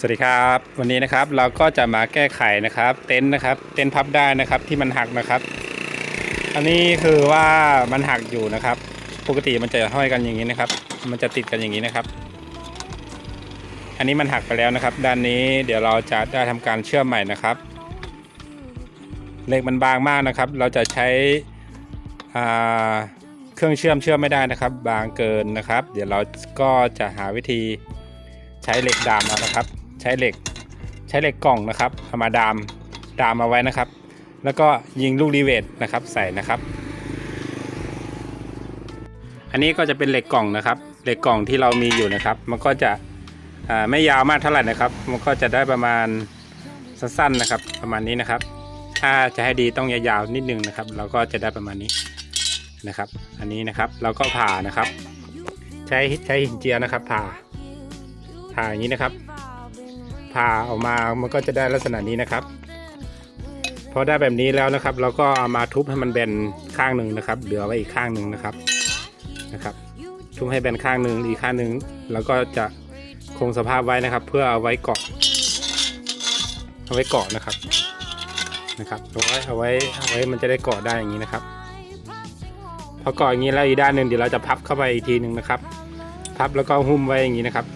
สวัสดีครับวันนี้นะครับเราก็จะมาแก้ไขนะครับ เต็นท์นะครับ เต็นท์พับได้นะครับที่มันหักนะครับ อันนี้คือว่ามันหักอยู่นะครับ ปกติมันจะห้อยกันอย่างนี้นะครับ มันจะติดกันอย่างนี้นะครับ อันนี้มันหักไปแล้วนะครับ ด้านนี้เดี๋ยวเราจะได้ทำการเชื่อมใหม่นะครับเหล็กมันบางมากนะครับ เราจะใช้เครื่องเชื่อมเชื่อมไม่ได้นะครับ บางเกินนะครับ เดี๋ยวเราก็จะหาวิธีใช้เหล็กดามเอานะครับ ใช้เหล็ก ใช้เหล็กกล่องนะครับเอามาดามดามเอาไว้นะครับ แล้วก็ยิงลูกรีเวทนะครับใส่นะครับ อันนี้ก็จะเป็นเหล็กกล่องนะครับ เหล็กกล่องที่เรามีอยู่นะครับ มันก็จะไม่ยาวมากเท่าไหร่นะครับ มันก็จะได้ประมาณสั้นๆนะครับ ประมาณนี้นะครับ ถ้าจะให้ดีต้องยาวๆนิดนึงนะครับ เราก็จะได้ประมาณนี้นะครับ อันนี้นะครับเราก็ผ่านะครับ ใช้ใช้หินเจียนะครับผ่าผ่าอย่างนี้นะครับ ผ่าออกมามันก็จะได้ลักษณะนี้นะครับ พอได้แบบนี้แล้วนะครับ เราก็เอามาทุบให้มันแบนข้างหนึ่งนะครับ เหลือไว้อีกข้างหนึ่งนะครับนะครับ ทุบให้แบนข้างหนึ่งอีกข้างหนึ่งแล้วก็จะคงสภาพไว้นะครับ เพื่อเอาไว้เกาะเอาไว้เกาะนะครับนะครับเอาไว้เอาไว้เอาไว้มันจะได้เกาะได้อย่างนี้นะครับ พอเกาะอย่างนี้แล้วอีกด้านหนึ่งเดี๋ยวเราจะพับเข้าไปอีกทีหนึ่งนะครับ พับแล้วก็หุ้มไว้อย่างนี้นะครับ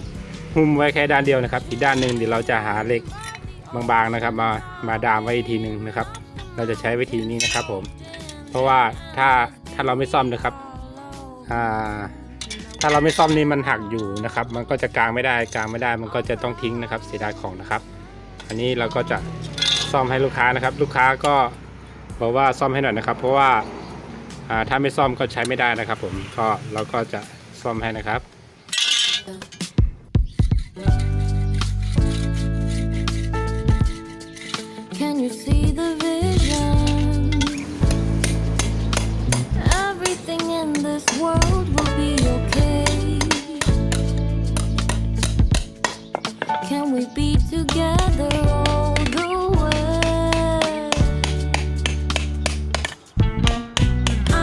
หุ้มไว้แค่ด้านเดียวนะครับ อีกด้านหนึ่งเดี๋ยวเราจะหาเหล็กบางๆนะครับ มามาดามไว้อีกทีหนึ่งนะครับ เราจะใช้วิธีนี้นะครับผม เพราะว่าถ้าถ้าเราไม่ซ่อมนะครับอ่าถ้าเราไม่ซ่อมนี่มันหักอยู่นะครับ มันก็จะกลางไม่ได้กลางไม่ได้ มันก็จะต้องทิ้งนะครับเสียดายของนะครับ อันนี้เราก็จะซ่อมให้ลูกค้านะครับ ลูกค้าก็บอกว่าซ่อมให้หน่อยนะครับ เพราะว่าอ่าถ้าไม่ซ่อมก็ใช้ไม่ได้นะครับ ผมก็เราก็จะซ่อมให้นะครับ we be together all the way?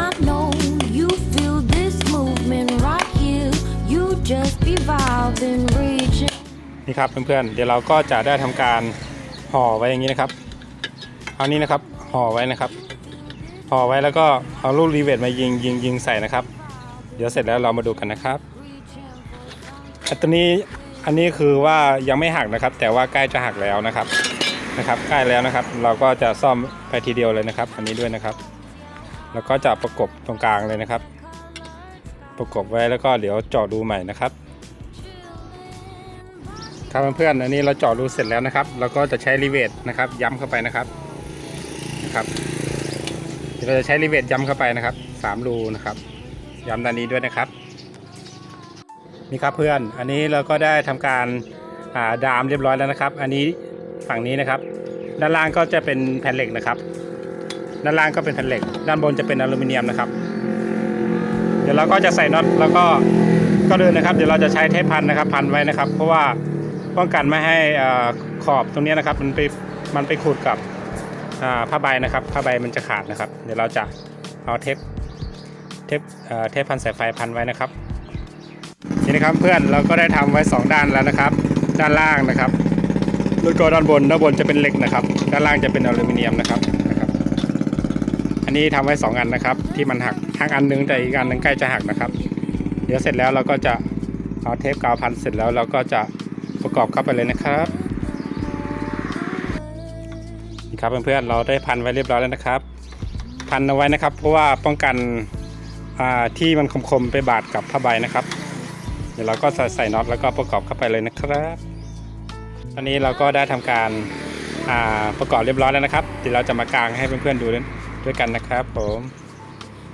I know you feel this movement right here. You just be vibing, reaching. นี่ครับเพื่อนๆ เดี๋ยวเราก็จะได้ทำการห่อไว้อย่างนี้นะครับ เอานี้นะครับห่อไว้นะครับห่อไว้แล้วก็เอาลูกรีเวทมายิงยิงยิงใส่นะครับ เดี๋ยวเสร็จแล้วเรามาดูกันนะครับอันนี้ อันนี้คือว่ายังไม่หักนะครับ แต่ว่าใกล้จะหักแล้วนะครับนะครับ ใกล้แล้วนะครับ เราก็จะซ่อมไปทีเดียวเลยนะครับ อันนี้ด้วยนะครับ แล้วก็จะประกบตรงกลางเลยนะครับ ประกบไว้แล้วก็เดี๋ยวเจาะดูใหม่นะครับครับเพื่อนๆอันนี้เราเจาะรูเสร็จแล้วนะครับ เราก็จะใช้รีเวทนะครับ ย้ำเข้าไปนะครับนะครับเราจะใช้รีเวทย้ำเข้าไปนะครับสามรูนะครับ ย้ำด้านนี้ด้วยนะครับ นี่ครับเพื่อน อันนี้เราก็ได้ทำการาดามเรียบร้อยแล้วนะครับ อันนี้ฝั่งนี้นะครับ ด้านล่างก็จะเป็นแผ่นเหล็กนะครับ ด้านล่างก็เป็นแผ่นเหล็ก ด้านบนจะเป็นอลูมิเนียมนะครับ เดี๋ยวเราก็จะใส่น็อตแล้วก็ก็เดินนะครับ เดี๋ยวเราจะใช้เทปพันนะครับ พันไว้นะครับ เพราะว่าป้องกันไม่ให้อ่าขอบตรงนี้นะครับ มันไปมันไปขูดกับผ้าใบนะครับผ้าใบมันจะขาดนะครับ เดี๋ยวเราจะเอาเทปเทปเทปพันสายไฟพันไว้นะครับ นี่นะครับเพื่อนเราก็ได้ทำไว้ 2 ด้านแล้วนะครับ ด้านล่างนะครับแล้วก็ด้านบนด้านบนจะเป็นเหล็กนะครับ ด้านล่างจะเป็นอลูมิเนียมนะครับนะครับ อันนี้ทำไว้ 2 อันนะครับ ที่มันหักหักอันนึงแต่อีกอันนึงใกล้จะหักนะครับ เดี๋ยวเสร็จแล้วเราก็จะเอาเทปกาวพันเสร็จแล้วเราก็จะประกอบเข้าไปเลยนะครับนี่ครับเพื่อนๆเราได้พันไว้เรียบร้อยแล้วนะครับ พันเอาไว้นะครับ เพราะว่าป้องกันอ่าที่มันคมๆไปบาดกับผ้าใบนะครับ ดี๋ยวเราก็ใส่ใส่น็อตแล้วก็ประกอบเข้าไปเลยนะครับ ตอนนี้เราก็ได้ทำการาประกอบเรียบร้อยแล้วนะครับ เดี๋ยวเราจะมากางให้เพื่อนๆดูด้วยกันนะครับผม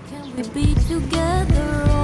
Can we be together